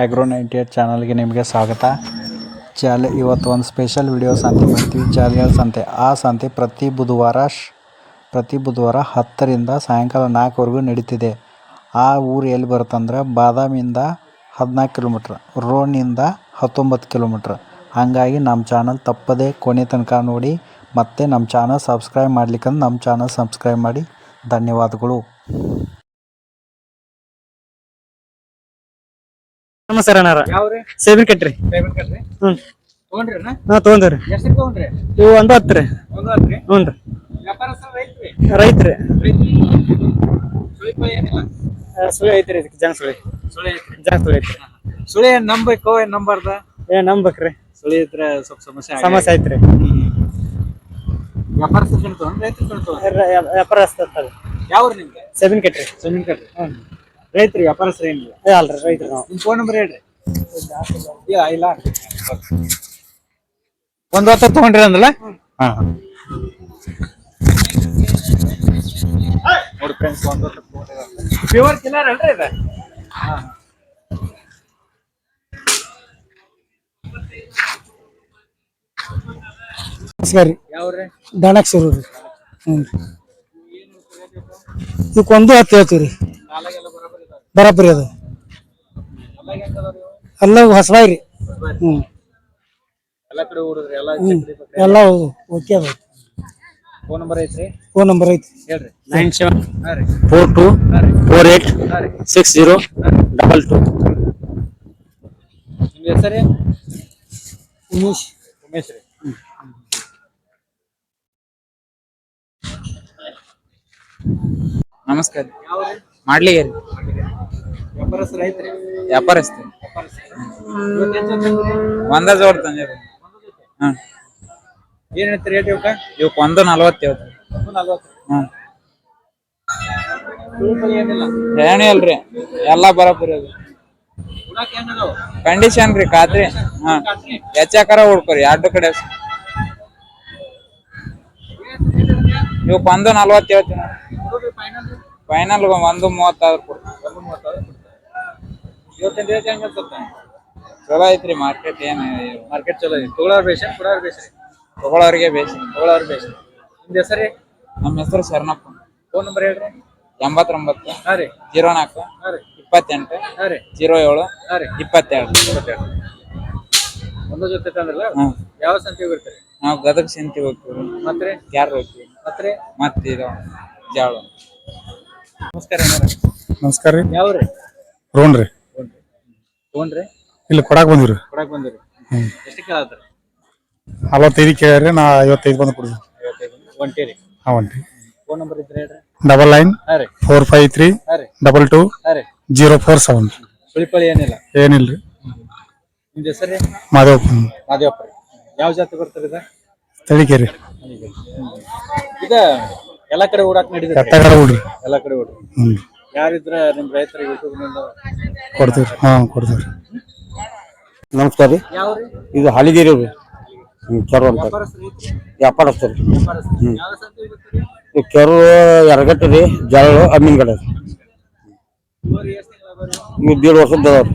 Agro ninety eight ಚಾನಲ್ಗೆ ನಿಮಗೆ ಸ್ವಾಗತ. ಚಾಲೆ ಇವತ್ತು ಒಂದು ಸ್ಪೆಷಲ್ ವಿಡಿಯೋ ಸಂತೆ ಮಾಡ್ತೀವಿ. ಜಾಲಿಯಲ್ ಸಂತೆ ಆ ಸಂತೆ ಪ್ರತಿ ಬುಧವಾರ ಪ್ರತಿ ಬುಧವಾರ ಹತ್ತರಿಂದ ಸಾಯಂಕಾಲ ನಾಲ್ಕುವರೆಗೂ ನಡೀತಿದೆ. ಆ ಊರು ಎಲ್ಲಿ ಬರುತ್ತಂದ್ರೆ ಬಾದಾಮಿಯಿಂದ ಹದಿನಾಲ್ಕು ಕಿಲೋಮೀಟ್ರ್ ರೋಡ್ನಿಂದ ಹತ್ತೊಂಬತ್ತು ಕಿಲೋಮೀಟ್ರ್ ಹಾಗಾಗಿ ನಮ್ಮ ಚಾನಲ್ ತಪ್ಪದೇ ಕೊನೆ ತನಕ ನೋಡಿ, ಮತ್ತು ನಮ್ಮ ಚಾನಲ್ ಸಬ್ಸ್ಕ್ರೈಬ್ ಮಾಡ್ಲಿಕ್ಕಂದ್ರೆ ನಮ್ಮ ಚಾನಲ್ ಸಬ್ಸ್ಕ್ರೈಬ್ ಮಾಡಿ. ಧನ್ಯವಾದಗಳು. ನಮಸ್ಕಾರ ಅಣ್ಣಾರ ಯಾವ್ರಿ? ಸೇಬಿನ ಕಟ್ರಿ. ಹ್ಮ್. ಹಾ ತಗೊಂಡ್ರಿ? ಇವು ಒಂದು ಹತ್ರಿ ಹ್ಞೂ ರೈತ್ರಿ? ಸುಳಿ ಐತ್ರಿ ಇದಕ್ಕೆ ಜಂಗ್ ಸುಳಿ. ಸುಳಿ ಐತ್ರಿ. ಜಂಗ್ ಸುಳಿ ಐತ್ರಿ. ಸುಳಿ ಏನ್ ನಂಬಾರ್ದ? ಏ ನಂಬೇಕ್ರಿ. ಸುಳಿ ಇದ್ರೆ ಸ್ವಲ್ಪ ಸಮಸ್ಯೆ ಸಮಸ್ಯೆ ಐತ್ರಿ ವ್ಯಾಪಾರಸ್ಥರ ಕಡೆ ತಗೊಂಡ್ ರೈತರ ಕಡೆ ತಗೊಂಡ್ ವ್ಯಾಪಾರ ಹಚ್ತದ ಯಾವ್ರಿ ನಿಮ್ಗೆ? ಸೇಬಿನ ಕಟ್ರಿ. ಹ್ಮ್ ಕಟ್ರಿ. ರೈತ್ರಿ ವ್ಯಾಪಾರಸ್ಥರ ಏನಿಲ್ಲ. ಏ ಅಲ್ರಿ ರೈತ್ರಿ ನಾವು. ನಿಮ್ ಫೋನ್ ನಂಬರ್ ಹೇಳ್ರಿ. ಇಲ್ಲ ಇಲ್ಲ. ಒಂದ್ ಹೊತ್ತ ತಗೊಂಡ್ರಿ ಅಂದ್ರ ಹಾ ನೋಡಿ ಫ್ರೆಂಡ್ಸ್ ಒಂದ್ ಹೊತ್ತ ಪ್ಯೂರ್ ಕಿಲ್ಲರ್ ಅಲ್ರಿ ಇದು? ಹಾ ಸರಿ ಯಾವ್ರಿ? ದಣಕ್ ಶುರು ರೀ. ಹ್ಞೂ ಹತ್ತು ಹೇಳ್ತೀವಿ ರೀ ಬರೋಬ್ಬರಿ ಇದಾವೆ ಬರಾಬರಿ ಅದು? ಎಲ್ಲ ಹೊಸಬಾಯಿ ರೀ ಹ್ಞೂ ಎಲ್ಲ? ಓಕೆ ಅದು. ಫೋನ್ ನಂಬರ್ ಐತ್ರಿ? ಫೋನ್ ನಂಬರ್ ಐತಿ. ಹೇಳ್ರಿ. ನೈನ್ ಸೆವೆನ್ ಹಾ ರೀ. ಫೋರ್ ಟು ರೀ. ಫೋರ್ ಏಟ್ ಹಾ ರೀ. ಸಿಕ್ಸ್ ಜೀರೋ ಡಬಲ್ ಟು ನಿಮ್ ಹೆಸರೇ ಉಮೇಶ್. ಉಮೇಶ್ ರೀ. ನಮಸ್ಕಾರ ಮಾಡ್ಲಿಗೆ ವ್ಯಾಪಾರಸ್ತಿ ತಂದಿರಿ? ಒಂದ ಜೋಡ್ ತಂದಿರಿ ಹ್ಮ್. ಏನ್ ಹೇಳ್ತೀರಿ ರೇಟ್ ಇವಕ್ಕ ಇವಕ್ ಒಂದು ನಲ್ವತ್ತೇಳು ಒಂದು ನಲ್ವತ್ತು. ಹ್ಮ್. ಏನೂ ಎಲ್ಲಾ ಬರೋಬ್ಬರಿ ಅದು. ಕಂಡೀಷನ್ ರೀ ಖಾತ್ರಿ. ಹಾ ಹೆಚ್ಚಾಕರ ಹುಡ್ಕೋರಿ ಎರಡು ಕಡೆ. ಇವಕ್ ಒಂದು ನಲ್ವತ್ತು ಹೇಳ್ತೀನಿ ಫೈನಲ್ ಒಂದು ಮೂವತ್ತಾದ್ರು ಇವತ್ತಿನ ರೇಟ್ ಹೆಂಗ ಅನ್ಸುತ್ತೆ? ಚಲೋ ಐತ್ರಿ ಮಾರ್ಕೆಟ್ ಏನು ಮಾರ್ಕೆಟ್ ಚಲೋ ಐತಿ ತೋಳಾರ್ ಬೇಷ ಕೊಡೋರು ಬೇಷ ರೀ. ತಗೊಳೋರಿಗೆ ಬೇಸಿ ತೋಳಾರ್ ಬೇಷ. ನಿಮ್ದು ಹೆಸರು ನಮ್ಮ ಹೆಸರು ಶರಣಪ್ಪ. ಫೋನ್ ನಂಬರ್ ಹೇಳ್ರಿ. ಎಂಬತ್ತೊಂಬತ್ತು ಹಾ ರೀ. ಜೀರೋ ನಾಲ್ಕು ಹಾ ರೀ. ಇಪ್ಪತ್ತೆಂಟು ಹಾ ರೀ. ಜೀರೋ ಏಳು ಹಾ ರೀ. ಇಪ್ಪತ್ತೆರಡು. ಇಪ್ಪತ್ತೆರಡು. ಒಂದು ಜೊತೆ ತಂದ್ರಲ್ಲ? ಹ್ಮ್. ಯಾವ ಸಂತಿ ಹೋಗಿರ್ತೀರಿ ನಾವು ಗದಗ ಸಂತಿ ಹೋಗ್ತೀವಿ. ಮತ್ತೆ? ಯಾರು ಹೋಗ್ತೀವಿ? ಮತ್ತೆ? ಮತ್ತೆ ಇದು ಜಾಳ. ನಮಸ್ಕಾರ ನಮಸ್ಕಾರ ರೀ. ಯಾವ್ರಿ? ರೋನ್ ರೀ ಫೋನ್ರಿ ಇಲ್ಲಿ ಕೊಡಾಕ್ ಬಂದಿವ್ರಿ. ಕೊಡಕ್ ಬಂದಿರಿ ಎಷ್ಟು ಕೇಳತ್ರಿ ನಲವತ್ತೈದು ಕೇಳ್ರಿ ನಾ ಐವತ್ತೈದು ಬಂದು ಕೊಡ್ರಿ ಒಂಟೇರಿ ಹಾಂ ಒಂಟಿ ಫೋನ್ ನಂಬರ್ ಇದ್ರೆ ಹೇಳ್ರಿ. ಡಬಲ್ ನೈನ್ ಹಾ ರೀ. ಫೋರ್ ಫೈವ್ ತ್ರೀ ಹಾ ರೀ. ಡಬಲ್ ಟು ಹಾ ರೀ. ಜೀರೋ ಫೋರ್ ಸೆವೆನ್ ಏನಿಲ್ಲ? ಏನಿಲ್ರಿ ನಿಮ್ದು ಹೆಸರು? ಮಾದೇವಪ್ಪ. ಮಾದೇವಪ್ಪ ರೀ. ಯಾವ ಜಾತಿ ಬರ್ತಾರೆ ಇದ? ತಳಿಕೇರಿ ಇದ ಎಲ್ಲಾ ಕಡೆ ಓಡಾಕ್ ನಡೀತೈತಿ ಎತ್ತಗಾರ ಹುಡ್ರಿ ಎಲ್ಲಾ ಕಡೆ ಓಡ್ರಿ ಹ್ಞೂ ಯಾರಿದ್ರ ನಿಮ್ನಿಂದ ಕೊಡ್ತೀವ್ರಿ ಹಾಂ ಕೊಡ್ತೀವ್ರಿ ನಮಸ್ಕಾರ ರೀ. ಯಾವ್ರಿ? ಇದು ಹಳಿಗೇರಿ ರೀ. ಹ್ಮ್ ಕೆರು ಅಂತ. ವ್ಯಾಪಾರಸ್ಥರು ಹ್ಞೂ? ಈ ಕೆರು ಎರಗಟ್ಟು ರೀ ಜರಳು ಅಮ್ಮಿನಗಡೆ ರೀ. ಇವು ದೇಡ್ ವರ್ಷದ ರೀ.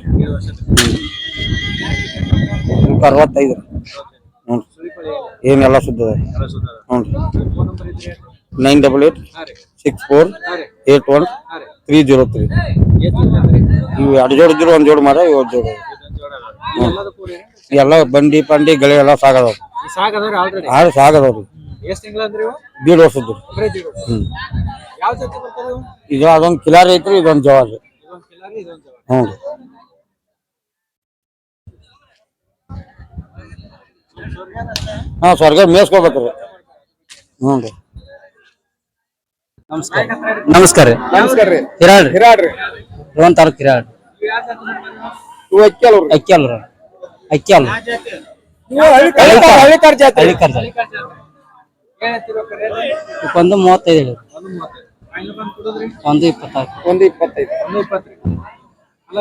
ಇವಕ್ಕೆ ಅರವತ್ತೈದು ರೀ. ಹ್ಞೂ ಏನಿಲ್ಲ. ಶುದ್ಧ ಹ್ಞೂ ರೀ. Nine double eight six four eight one ರೀ. Three zero three. ಇವು ಎರಡು ಜೋಡಿ ಇದ್ರು ಒಂದು ಜೋಡ್ ಮಾರ ಇವತ್ತು ಜೋಡಿ. ಎಲ್ಲ ಬಂಡಿ ಪಂಡಿ ಗಳಿ ಎಲ್ಲ ಸಾಗದವ ಆಲ್ರೆಡಿ ಸಾಗದವ್ರಿ. ರೀ ಎಷ್ಟ್ ದೇಡ್ ವರ್ಷದ್ದು ರೀ ಒಬ್ಬರೇ ಹ್ಞೂ ಯಾವ ಜಾತಿ ಬರ್ತಾರೆ ಇವು? ಇದು ಅದೊಂದು ಕಿಲಾರಿ ಐತ್ರಿ ಇದೊಂದು ಜವಾರಿ. ಇದೊಂದ್ ಕಿಲಾರಿ ಇದೊಂದ್ ಜವಾರಿ. ಹ್ಞೂ ರೀ ಹಾಂ ಸ್ವರ್ಗ ಮೇಸ್ಕೋಬೇಕ್ರಿ ಹ್ಞೂ ರೀ. ನಮಸ್ಕಾರ. ನಮಸ್ಕಾರ ರೀ. ನಮಸ್ಕಾರ ರೀ. ಹಿರಾಳ್ ರೀ. ಹಿರಾಡ್ರಿ ರೋನ್ ತಾಲೂಕ್ ಹಿರಾಳ್ ಯಾವ ಜಾತಿ ಬರ್ತಾರೆ ಇವು ಅಕ್ಕಿ ಅಲ್ಲ ರೀ. ಅಕ್ಕಿ ಅಲ್ಲ ಹಳ್ಳಿಕಾರ ಜಾತಿ ಹಳ್ಳಿ ಕರ್ಜ ಒಂದು ಮೂವತ್ತೈದು ಹೇಳಿ. ಒಂದು ಇಪ್ಪತ್ತಾರು. ಒಂದು ಇಪ್ಪತ್ತೈದು. ಒಂದು ಇಪ್ಪತ್ತು ಅಲ್ಲ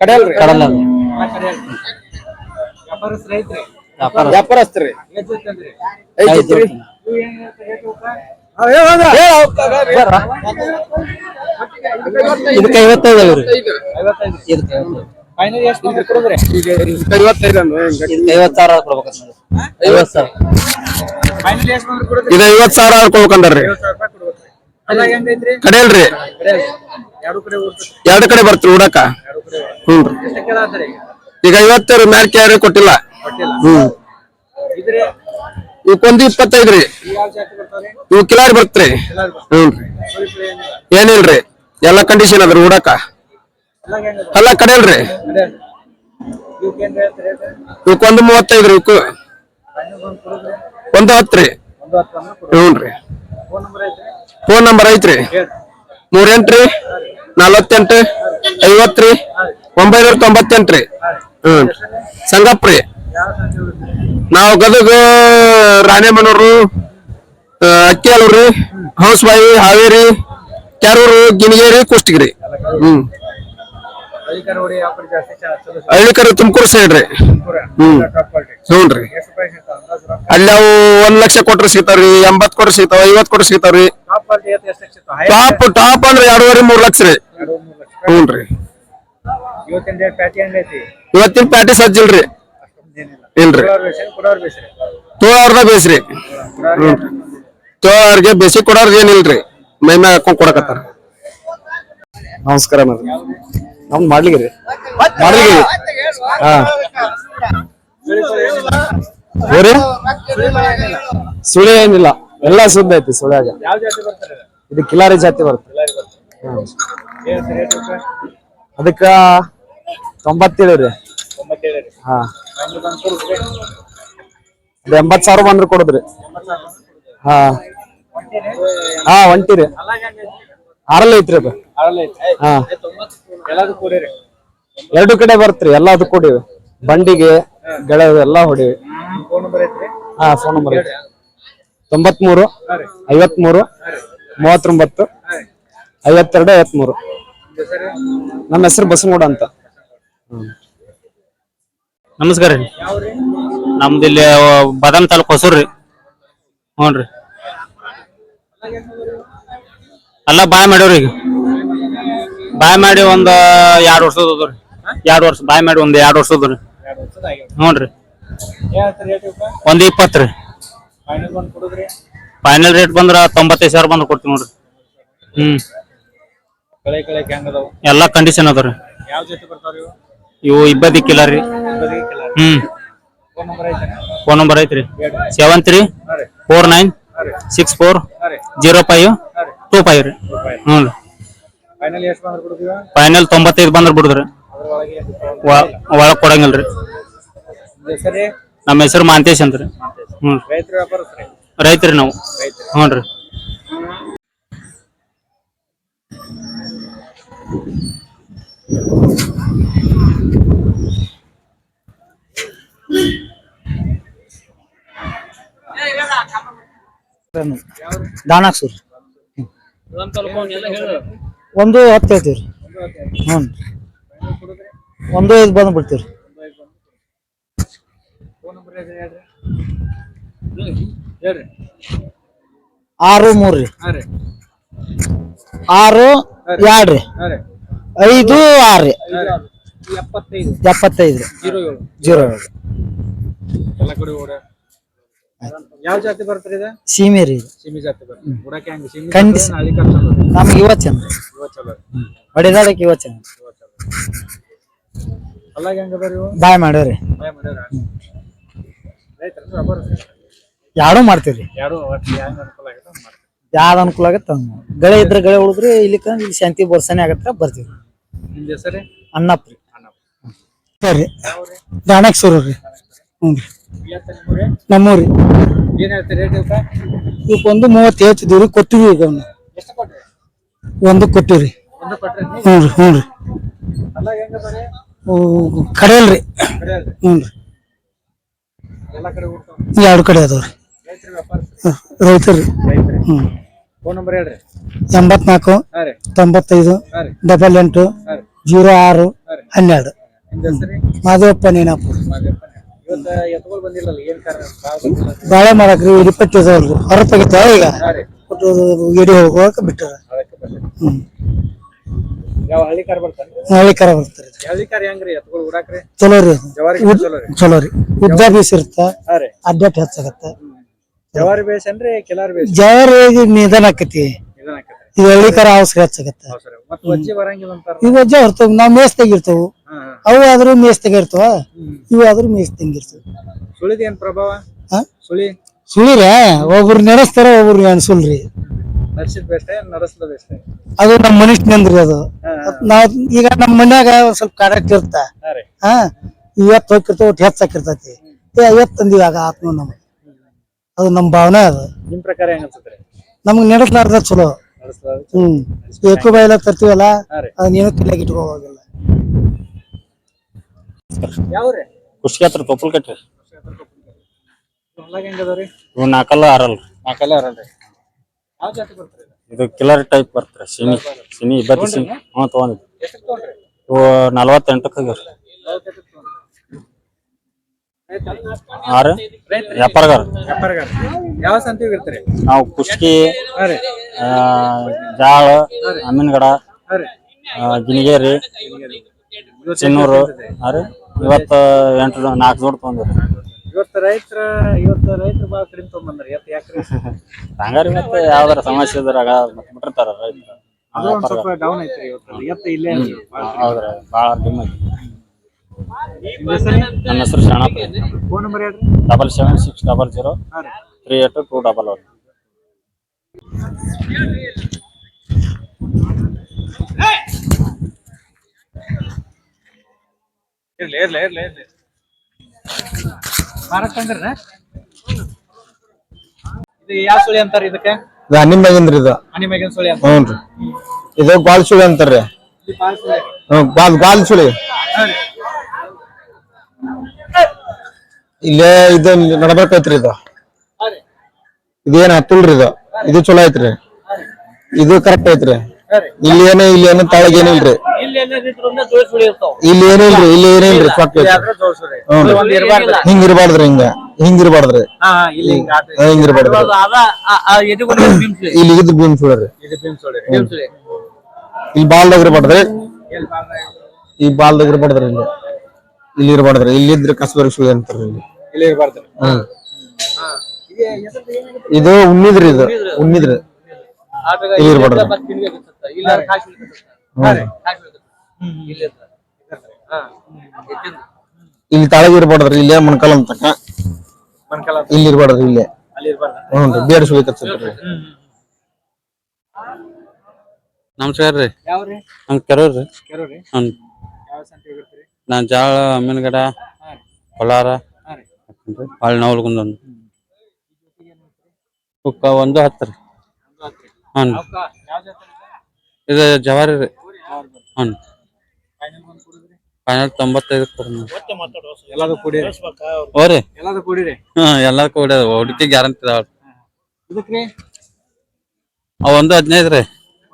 ಕಡೆಯಲ್ರಿ ಕಡಲ ಅದು. ವ್ಯಾಪಾರಸ್ಥರು ಐತ್ರಿ ಇದಕ್ಕೆ ಐವತ್ತೈದು ಇದಕ್ಕೆ ಇದು ಐವತ್ ಸಾವಿರ ಕೊಡ್ಬೇಕಂದ್ರಿ. ಕಡೆಯಲ್ರಿ. ಎರಡು ಕಡೆ ಓಡ್ತೈತಿ ಎರಡು ಕಡೆ ಬರ್ತೀರಿ ಉಡಕ ಹ್ಮ್ ಈಗ ಐವತ್ತರ ಮ್ಯಾಲ್ ಕೇಳಿ ಕೊಟ್ಟಿಲ್ಲ. ಹ್ಮ್ ಇದ್ರೆ ಇವಕ್ಕೊಂದು ಇಪ್ಪತ್ತೈದ್ರಿ. ಇವ್ ಕಿಲಾರಿ ಬರ್ತ್ರಿ. ಹ್ಞೂ ಸುಳಿ ಸುಳಿ ಏನಿಲ್ಲ ಏನಿಲ್ರಿ ಎಲ್ಲ ಕಂಡೀಷನ್ ಅದ್ರಿ ಉಡಾಕ ಎಲ್ಲ ಕಡೆಯಲ್ರಿ. ಇವಕ್ಕೊಂದು ಮೂವತ್ತೈದ್ರಿ ಇವಕ್ಕು ಒಂದು ಹತ್ರಿ. ಒಂದು ಹತ್ತು ಬಂದ್ರೆ ಹ್ಞೂ ರೀ. ಫೋನ್ ನಂಬರ್ ಐತ್ರಿ. ಮೂರೆಂಟ್ರಿ, ನಲವತ್ತೆಂಟು, ಐವತ್ರಿ, ಒಂಬೈನೂರ ತೊಂಬತ್ತೆಂಟ್ರಿ. ಹ್ಞೂ ಸಂಗಪ್ರಿ. ನಾವು ಗದಗ ರಾಣೆಬೆನ್ನೂರು ಅಕ್ಕಿಯಾಲೂರು ಹೌಸ್ಬಾಯಿ ಹಾವೇರಿ ಕ್ಯಾರೂರು ಗಿಣಿಗೇರಿ ಕುಷ್ಟಗಿರಿ. ಹ್ಮ್. ಹಳ್ಳಿಕರ್ ತುಮಕೂರು ಸೈಡ್ ರೀ. ಹ್ಮ್. ಹ್ಞೂನ್ರಿ ಅಲ್ಲಿ ಅವು ಒಂದ್ ಲಕ್ಷ ಕೊಟ್ರೆ ಸಿಗ್ತಾವ್ರಿ ಎಂಬತ್ ಕೊಟ್ರೆ ಸಿಗ್ತಾವ ಐವತ್ ಕೊಟ್ರೆ ಸಿಗ್ತಾವ್ರಿ ಟಾಪ್ ಟಾಪ್ ಅಂದ್ರೆ ಎರಡೂವರೆ ಮೂರ್ ಲಕ್ಷ ರೀ. ಹ್ಞೂ ರೀ. ಹ್ಞೂನ್ರಿ ಇವತ್ತಿನ ಪ್ಯಾಟಿ ಸಜ್ಜಿಲ್ರಿ. ಇಲ್ರಿ. ಕೊಡೋರ್ ಬೇಸ್ರಿ ತೋಳವ್ರಿಗೆ ಬೇಸಿ ಕೊಡೋರ್ಗೆ ಏನಿಲ್ರಿ ಮೈ ಮ್ಯಾಗ ಹಾಕೊಂಡ್ ಕೊಡಕತ್ತಾರ. ನಮಸ್ಕಾರ ಮೇಡಮ್. ನಮ್ದು ಮಾಡ್ಲಿಗಿರಿ. ಮಾಡ್ಲಿಗಿರಿ? ಹಾ. ಸುಳಿ ಏನಿಲ್ಲ. ಎಲ್ಲ ಸುದ್ದ ಐತಿ ಸುಳ್ಯಾಗ. ಯಾವ ಜಾತಿ ಬರ್ತಾರೆ ಇದು ಕಿಲಾರಿ ಜಾತಿ ರೇಟ್ ಅದಕ್ಕ ತೊಂಬತ್ತೇಳು ರೀ. ಹಾ. ಎಂಬತ್ ಸಾವಿರ ಬಂದ್ರೆ ಕೊಡುದ್ರಿ. ಹಾ. ಹಾ ಹೆಂಗೈತಿ ಆರಲ್ಲ ಐತ್ರಿ ಅದು. ಹಾ. ಎರಡು ಕಡೆ ಬರ್ತ್ರಿ ಎಲ್ಲ ಅದು ಕೊಡಿವಿ. ಬಂಡಿಗೆ ಗೆಳ ಎಲ್ಲಾ ಹೊಡಿವಿ. ಹಾ ಫೋನ್ ನಂಬರ್ ತೊಂಬತ್ಮೂರು ಮೂರು ಐವತ್ ಐವತ್ಮೂರು, ಮೂವತ್ತೊಂಬತ್ತು, ಐವತ್ತೆರಡು, ಐವತ್ಮೂರು. ನಮ್ಮ ಹೆಸರು ಬಸನಗೌಡ ಅಂತ. ನಮಸ್ಕಾರ ರೀ. ನಮ್ದು ಇಲ್ಲಿ ಬಾದಾಮಿ ತಾಲೂಕು ಹೊಸೂರು ರೀ. ಹ್ಞೂ ರೀ ಅಲ್ಲ ಬಾಯ್ ಮಾಡ್ಯಾವ್ರಿ ಈಗ. ಬಾಯ್ ಮಾಡಿ ಒಂದು ಎರಡು ವರ್ಷದ ಹೋದ್ರಿ ರೀ. ಎರಡ್ ವರ್ಷ ಬಾಯ್ ಮಾಡಿ ಒಂದ್ ಎರಡ್ ವರ್ಷದ ರೀ. ಎರಡು ವರ್ಷದ ಆಗ್ಯಾವ ಹ್ಞೂ ರೀ ಒಂದ್ ಇಪ್ಪತ್ತು ರೀ. ಫೈನಲ್ ರೇಟ್ ಬಂದ್ರ ತೊಂಬತ್ತೈದು ಸಾವಿರ ಬಂದ್ ಕೊಡ್ತೀವಿ ನೋಡ್ರಿ. ಹ್ಮ್. ಎಲ್ಲ ಕಂಡೀಷನ್ ಅದಾವ್ರಿ ಇವು? ಇಬ್ಬದಿಕ್ಕಿಲ್ಲ ಇಬ್ಬದಿ ಕಿಲ್ಲ ರೀ. ಹ್ಮ್. ಫೋನ್ ನಂಬರ್ ಐತ್ರಿ. Seven three four nine six four zero five two five ರೀ. ಹ್ಞೂ ರೀ. ಫೈನಲ್ ತೊಂಬತ್ತೈದು ಬಂದ್ರೆ ಬಿಡುದ್ರಿ. ಒಳಗೆ ಕೊಡಂಗಿಲ್ಲ ರೀ ನಮ್ಮ ಹೆಸರು ಮಾಂತೇಶ್ ಅಂತ ರೀ. ಹ್ಞೂ ರೈತರ ನಾವು. ಹ್ಞೂ ರೀ. ದಾನಾಕ್ಸೂರ್ ಒಂದು ಹತ್ತು ಒಂದು ಐದು ಬಂದು ಆರು, ಮೂರು ರೀ. ಆರು, ಎರಡು ರೀ. ಐದು, ಆರು ರೀ. ಎಪ್ಪತ್ತೈದು. ರೀ ಜೀರೋ ಏಳು ಜೀರೋ ಏಳು ಎಲ್ಲ ಕಡೆ ಓಡ ಯಾವ ಜಾತಿ ಬರ್ತಾರೆ ಇದು? ಸೀಮೆ ರೀ ಇದು. ಸಿಮಿ ಜಾತಿ ಬರ್ತದೆ ಉಡಕ್ಕೆ ಹೆಂಗೆ ಸಿಮಿ ಖಂಡಿತ. ನಾಳೆ ಕರ್ಸ ನಮ್ಗೆ ಇವತ್ತು ಚಂದ. ಚಲೋ ಹೊಡೆದಾಡಕ್ಕೆ ಚಂದ. ಅಲ್ಲ ಹೆಂಗ ಅದಾರ ಇವು? ಬಾಯ್ ಮಾಡ್ಯಾವ್ರಿ ಯಾರೂ ಮಾಡ್ತೀರಿ ರೈತರ ವ್ಯಾಪಾರ ಯಾರು ಮಾಡ್ತೀವಿ ರೀ ಯಾರು ಒಟ್ಟು ಹೆಂಗ್ ಅನುಕೂಲ ಆಗತ್ತ ಹಂಗ್ ಮಾಡ್ತಾರೆ ಯಾವ್ದು ಅನುಕೂಲ ಆಗತ್ತೆ ಹಂಗ್ ಮಾಡ್ತೀವಿ. ಗಳೆ ಇದ್ರೆ ಗಳೆ ಉಳಿದ್ರೆ ಇಲ್ಲಿ ಇಲ್ಲಿ ಶಾಂತಿ ಬರ್ಸನೆ ಆಗತ್ತ ಬರ್ತೀವಿ ನಿಮ್ದು ಹೆಸರೇ? ಅನ್ನಪ್ರಿ ಅಣ್ಣ ಸರಿ. ದಾಣಕ್ಸೂರು ರೀ. ಹ್ಞೂ ರೀ. ಇವತ್ತು ನಿಮ್ಮೂರೇ. ಏನ್ ಹೇಳ್ತೀರಿ ರೇಟ್ ಇವತ್ತ? ಇವಕ್ಕೊಂದು ಮೂವತ್ತು ಹೇಳ್ತಿದ್ದೀವಿ ಕೊಟ್ಟಿವಿ ಈಗ ಅವ್ನ. ಎಷ್ಟು ಕೊಟ್ರಿ? ಒಂದು ಕೊಟ್ಟಿವ್ರಿ ಒಂದು ಕೊಟ್ರಿ ಹ್ಞೂ ರೀ ಹ್ಞೂ ರೀ. ಅಲ್ಲ ರೀ. ಹ್ಞೂ ರೀ. ಎಲ್ಲ ಕಡೆ ಊಟ? ಎರಡು ಕಡೆ ಅದಾವ್ರಿ ರೈತರ ವ್ಯಾಪಾರ ರೈತರು ರೀ. ರೈತರಿ? ಹ್ಞೂ. ಫೋನ್ ನಂಬರ್ ಹೇಳ್ರಿ. ಎಂಬತ್ನಾಲ್ಕು ಹಾ ರೀ. ತೊಂಬತ್ತೈದು ಹಾ ರೀ. ಡಬಲ್ ಎಂಟು ಹಾ ರೀ. ಜೀರೋ ಆರು ಹನ್ನೆರಡು. ನಿಮ್ದು ಹೆಸರಿ ಮಾದೇವಪ್ಪ ನೇನಪ್ಪ ಮಾದೇವಪ್ಪನೇ. ಬಾಳೆ ಮಾಡಕ್ರಿ ಇಪ್ಪತ್ತು ಇದಾವಲ್ರಿ ಹೊರಪಾಗಿತ್ತಾವ ಈಗ ಎಡಿ ಹೋಗೋಕೆ ಬಿಟ್ಟಾರ. ಹಳ್ಳಿ ಕಾರ್ ಬರ್ತಾರೆ? ಹಳ್ಳಿ ಕಾರ್ ಹೆಂಗ್ರಿ ಚಲೋ ರೀ ಚಲೋ ರೀ. ಉದ್ದ ಬೀಸಿರುತ್ತ ಹಾ ಅಡ್ಡ ಅಡ್ಡಾಟ್ ಹೆಚ್ಚಾಗತ್ತ ಜವಾರಿ ಬೇಸ್ ಅಂದ್ರೆ ಬೇಸ್. ಜವಾರಿ ನಿಧಾನ ಆಕತಿ. ಇದು ಹಳ್ಳಿ ಕಾರ ಅವಸರ ಹೆಚ್ಚಾಗತ್ತ ಇವು ಅಜ್ಜ ಹೊರ್ತವ್ ನಾವ್ ಮೇಸ್ ತೆಗಿರ್ತವು ಅವು ಆದ್ರೂ ಮೇಸ್ ತೆಗಿರ್ತವ ಇವು ಆದ್ರೂ ಮೇಸ್ ತೆಗಿರ್ತವ ಸುಳಿದ ಏನ್ ಪ್ರಭಾವ? ಹಾ? ಸುಳಿ? ಸುಳಿರ ಒಬ್ರು ನೆನೆಸ್ತಾರ ಒಬ್ರು ಅನ್ಸುಲ್ರಿ. ಅದು ನಮ್ಮ ಮನುಷ್ಯನಂದ್ರಿ ಅದು. ಹಾ ನಾವ್ ಈಗ ನಮ್ಮ ಮನ್ಯಾಗ ಒಂದ್ ಸ್ವಲ್ಪ ಕಾಡಕ್ ಇರ್ತ. ಹಾ ರೀ. ಹಾ ಇವತ್ತು ಹೋಗಿರ್ತಾವ ಒಟ್ಟು ಹೆಚ್ಚಾಕಿರ್ತೈತಿ ಏ ಇವತ್ತು ತಂದಿವಿ ಆಗ ಆತ್ಮ ನಮ್. ಅದು ನಮ್ ಭಾವನೆ ಅದು. ನಿಮ್ ಪ್ರಕಾರ ಹೆಂಗ್ ನಮಗ್ ನಡೆಸ್ಲಾರ್ದ ಚಲೋ. ಹ್ಮ್. ಎಕ್ಕು ಬಾಯಿಲ ತರ್ತೀವಲ್ಲ ಹಾ ರೀ. ಅದನ್ನೇನು ತಲೆಗೆ ಇಟ್ಕೋವಾಗಿಲ್ಲ ಯಾವ್ರಿ? ಹತ್ರ ತೊಪ್ಪಲ್ ಕಟ್ರಿ ಇವ್ ನಾಲ್ಕಲ್ಲ ಆರಲ್ಲ ನಾಲ್ಕಲ್ಲ ಅರಲ್ರಿ ಯಾವ ಜಾತಿ ಬರ್ತೀರಿ ಇದು? ಕಿಲರ್ ಟೈಪ್ ಬರ್ತಾರೆ ಸಿನಿ ಸಿನಿ ಇಬ್ಬತ್ತಿ ಸಿನಿ ಹ್ಞೂ ತೊಗೊಂಡಿದ್ವಿ. ತೊಗೊಂಡ್ರಿ? ಇವು ನಲವತ್ತೆಂಟಕ್ಕೆ ಹೋಗ್ಯಾರ ಆರು ವ್ಯಾಪಾರಗಾರ. ವ್ಯಾಪಾರಗಾರ. ಯಾವ ಸಂತಿಗೆ ಇರ್ತೀರಿ ನಾವು ಕುಷ್ಕಿ ಹಾ ರೀ. ಜಾಳ ಅಮ್ಮಿನಗಡ ಹಾ ರೀ. ಗಿಣಿಗೇರಿ. ಚಿನ್ನೂರು ಅರೆ ರೀ? ಇವತ್ತು ಎಂಟು ನಾಲ್ಕು ಜೋಡ್ ತೊಗೊಂಡಿರಿ ಇವತ್ತು ರೈತರ ಇವತ್ತು ರೈತರು ಬಾಳ ಕಡಿಮೆ ತಗೊಂಡ್ಬಂದ್ರಿ ಎತ್ ಯಾಕ್ರಿ ಹಂಗಾರಿ ಮತ್ತೆ ಯಾವ್ದಾರ ಸಮಸ್ಯೆ ಇದ್ರಾಗ ಮತ್ತೆ ಬಿಟ್ಟಿರ್ತಾರ ರೈತರು. ಅದು ಒಂದ್ ಸ್ವಲ್ಪ ಡೌನ್ ಐತ್ರಿ ಇವತ್ತು. ಎತ್ತ ಇಲ್ಲೇ ಐತ್ರಿ. ಬಾಳ. ಹೌದ್ರಿ. ಭಾಳ ಡಿಮ್ ಐತಿ ನಿಮ್ ನನ್ನ ಹೆಸರು ಶಾಣಪ್ಪ ಫೋನ್ ನಂಬರ್ ಹೇಳ್ರಿ. Double seven six double zero three eight two double one. ಇರ್ಲಿ ಇರ್ಲಿ ಇರ್ಲಿ ಮಾರಕ್ ತಂದ್ರನ ಇದು ಯಾವ ಸುಳಿ ಅಂತಾರ ಇದಕ್ಕೆ? ಇದು ಹನಿ ಮ್ಯಾಗಿಂದ್ರಿ ಇದು. ಹನಿ ಮೇಗಿನ ಸುಳಿ ಅಂತ. ಹ್ಞೂನ್ರಿ ಇದು ಗಾಲ್ ಸುಳಿ ಅಂತಾರ್ರಿ ಇದು ಬಾಳ್ ಸುಳಿ. ಹಾ ರೀ ಇಲ್ಲೇ ಇದು ನಡ್ಬೇಕೈತ್ರಿ ಇದು. ಹಾ ರೀ. ಇದೇನ್ ಹತ್ತಿಲ್ರಿ ಇದು. ಇದು ಚಲೋ ಐತ್ರಿ. ಇದು ಕರೆಕ್ಟ್ ಐತ್ರಿ. ಹಾ ರೀ. ಇಲ್ಲಿ ಏನೇ ಇಲ್ಲಿ ಏನು ತಾಳಗ್ ಏನಿಲ್ರಿ ಇಲ್ಲಿ ಏನಿಲ್ರಿ ಇಲ್ಲಿ ಏನಿಲ್ರಿ ಸೊಕ್ಕ ಹಿಂಗ್ ಇರ್ಬಾರ್ದ್ರಿ ಹಿಂಗ. ಹಿಂಗ್ ಇರ್ಬಾರ್ದ್ರಿ ಹಿಂಗ್ ಇರ್ಬಾರ್ದ್ರಿ ಇಲ್ಲಿ ಇದು ಬೀಮ್ ಸುಳ್ರಿ ಇಲ್ಲಿ ಬಾಲ್ದಾಗ ಇರ್ಬಾರ್ದ್ರಿ. ಈ ಬಾಲ್ದಾಗ ಇರ್ಬಾರ್ದ್ರಿ ಇಲ್ಲಿ. ಇಲ್ಲಿ ಇರ್ಬಾರ್ದ್ರಿ. ಇಲ್ಲಿ ಇದ್ರೆ ಕಸಬರ್ಗ ಸುಳಿ ಅಂತಾರ್ರಿ ಇಲ್ಲಿ. ಹ್ಮ್ ಇದು ಉಣ್ಣಿದ್ರಿ ಇದು. ಉಣ್ಣಿದ್ರಿ. ಇಲ್ಲಿ ಇರ್ಬಾರ್ದು ಹ್ಮ್ ಇಲ್ಲಿ ತಳಗ ಇರ್ಬಾರ್ದ್ರಿ ಇಲ್ಲೇ ಮಣ್ಕಾಲ ಅಂತಕ ಅಂತ. ಇಲ್ಲಿ ಇರ್ಬಾರ್ದ್ರಿ ಇಲ್ಲೇ. ಹ್ಞೂ ಬೇಡ ಕಚ್ಚತ್ರಿ ನಮಸ್ಕಾರ ರೀ. ಯಾವ್ರಿ? ಹಂಗೆ ನಾ ಕೆರು ರೀ? ಹ್ಞೂ ಯಾವ ಸಂತೆ ಹೋಗಿರ್ತೀರಿ? ನಾನು ಜಾಳ ಅಮ್ಮಿನಗಡ ರೀ. ಕೊಲಾರ. ಹಾ ರೀ. ಭಾಳ ನೋಡ್ಕೊಂಡೊಂದು ಒಂದು ಹತ್ತರಿ ರೀ. ಹ್ಞೂ ಇದು ಜವಾರಿ ರೀ. ಹ್ಞೂ ಫೈನಲ್ ತೊಂಬತ್ತೈದು ಕೊಡ್ರಿ ನೀವು ಎಲ್ಲಾದು ಕುಡೀರಿ ಓ ರೀ. ಎಲ್ಲಾದು ಕುಡೀರಿ. ಹಾಂ ಎಲ್ಲ ಹುಡುಕಿ ಗ್ಯಾರಂಟಿ ಇದಾವ ಇದಕ್ರಿ ಅವು ಒಂದು ಹದಿನೈದು ರೀ.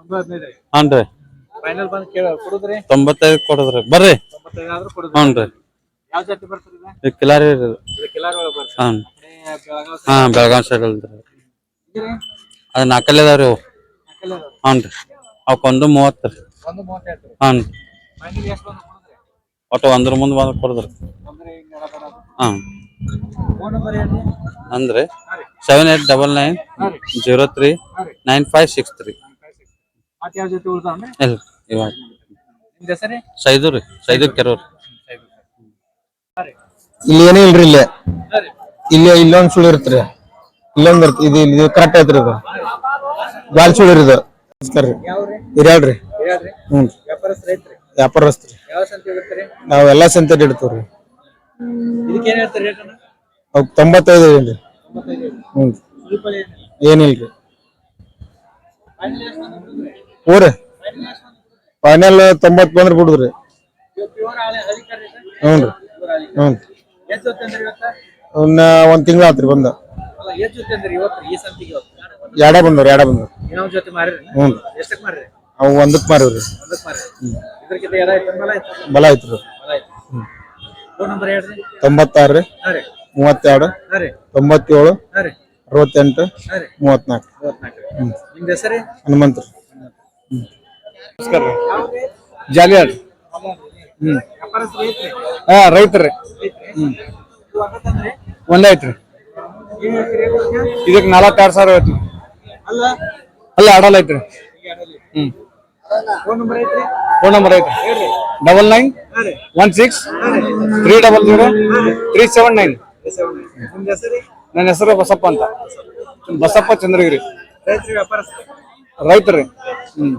ಒಂದು ಹದಿನೈದು ರೀ. ಹ್ಞೂ ರೀ. ಫೈನಲ್ ಬಂದು ಕೇಳ ಕುಡಿದ್ರಿ? ತೊಂಬತ್ತೈದು ಕೊಡೋದ್ರಿ. ಬರ್ರಿ. ತೊಂಬತ್ತೈದು ಆದ್ರೂ ಕುಡಿದ್ರಿ. ಹ್ಞೂ ರೀ. ಯಾವ ಜಾತಿ ಬರ್ತದೆ ಇದು? ಇದು ಕಿಲಾರಿ ರೀ ಇದು. ಇದು ಕಿಲಾರ ಒಳಗೆ ಬರ್ತದೆ ಹಾಂ ಕಡೆ ಬೆಳಗಾವ್ ಹಾಂ ಬೆಳಗಾವಿ ಸೈಡ್ ಅಲ್ರಿ ಅದು ನಾಲ್ಕಲ್ಲಿ ಅದಾವ ರೀ ಅವು. ರೀ. ಅವಕ್ಕೊಂದು ಮೂವತ್ತು ರೀ. ಒಂದು ರೀ. ಒಟ್ಟು ಒಂದ್ರ ಮುಂದೆ ಬಂದು ಕೊಡದ್ರಿ. ಅಂದ್ರೆ ಹಾಂ. ಸೆವೆನ್ ಏಟ್ ಡಬಲ್ ನೈನ್ ಹಾ zero three nine five six three ಇಲ್ಲ ಇವಾಗ. ನಿಮ್ದು ಹೆಸರೇ ಸೈದು ರೀ ಸೈದು ಕೆರೋರಿ. ಇಲ್ಲಿ ಏನೇ ಇಲ್ರಿ ಇಲ್ಲೇ. ಇಲ್ಲೇ ಇಲ್ಲೊಂದ್ ಸುಳಿ ಇರ್ತ್ರಿ ಇಲ್ಲೊಂದ್ ಇರ್ತ ಇದು ಇದು ಕರೆಕ್ಟ್ ಐತ್ರಿ ಇದು. ಗಾಲ್ ಸುಳಿ ಇದು ನಮಸ್ಕಾರ ರೀ. ಹಿರಿಯಾಳ್ರಿ. ಹ್ಞೂ ವ್ಯಾಪಾರಸ್ತ್ರಿ ಯಾವ ಸಂತೆ ಹೋಗಿರ್ತೀರಿ ನಾವ್ ಎಲ್ಲಾ ಸಂತೆ ಇಡ್ತೀವ್ರಿ. ಇದಕ್ಕೆ ಏನ್ ಹೇಳ್ತಾರೆ ರೇಟ್ ಅಣ್ಣ? ಅವಕ್ ತೊಂಬತ್ತೈದು ಏನ್ರಿ ಹ್ಞೂ. ಸ್ವಲ್ಪ ಏನಿಲ್ಲ ಏನಿಲ್ರಿ. ಫೈನಲ್ ಎಷ್ಟು ಹ್ಞೂ ರೀ. ಫೈನಲ್ ಎಷ್ಟು ಫೈನಲ್ ತೊಂಬತ್ ಬಂದ್ರೆ? ಬಿಡುದ್ರಿ. ಇವಾಗ ಪ್ಯೂರ್ ಹಳೆ ಹಳಿ ಕರ್ರಿ ಸರ್? ಹ್ಞೂ ರೀ. ಪ್ಯೂರ್ ಹಳಿ ಹ್ಞೂ. ಎಷ್ಟು ಇವತ್ತ? ಒಂದ್ ತಿಂಗಳ ಆತ್ರಿ ಬಂದ. ಅಲ್ಲ ಎಷ್ಟು ಅಂದ್ರೆ ಇವತ್ತು ಈ ಸಂತಿಗೆ ಇವತ್ತು? ಎಡ ಬಂದವ್ರಿ ಯಾಡ ಬಂದವ್ರಿ. ಇನ್ನೊಂದ್ ಜೊತೆ ಮಾರಿರಿ ಹ್ಞೂ ಎಷ್ಟಕ್ಕೆ ಮಾರಿರಿ? ಅವು ಒಂದಕ್ ಮಾರಿವ್ರಿ ಒಂದಕ್ಕೆ ಆಯ್ತು ಬಲ ಐತ್ರಿ ತೊಂಬತ್ತಾರು ರೀ. ಮೂವತ್ತೆರಡು ತೊಂಬತ್ತೇಳು ಅರವತ್ತೆಂಟು ರೀ. ಮೂವತ್ನಾಲ್ಕು ಹನುಮಂತ್ರಿ. ನಮಸ್ಕಾರ ರೀ. ಜಾಲಿಯಾಡ್. ಹ್ಮ್. ಹಾ ರೈತರಿ ಹ್ಮ್. ಒಂದೇ ಐತ್ರಿ. ಇದಕ್ ನಲವತ್ತೆರಡು ಸಾವಿರ ಐತ್ರಿ. ಅಲ್ಲ. ಅಡಲ್ ಐತ್ರಿ. ಹ್ಮ್. ಫೋನ್ ನಂಬರ್ ಐತ್ರಿ? Double nine one six three double zero three seven nine ನನ್ನ ಹೆಸರು ಬಸಪ್ಪ ಅಂತ. ಬಸಪ್ಪ. ಚಂದ್ರಗಿರಿ. ರೈತರಿ ಹ್ಮ್.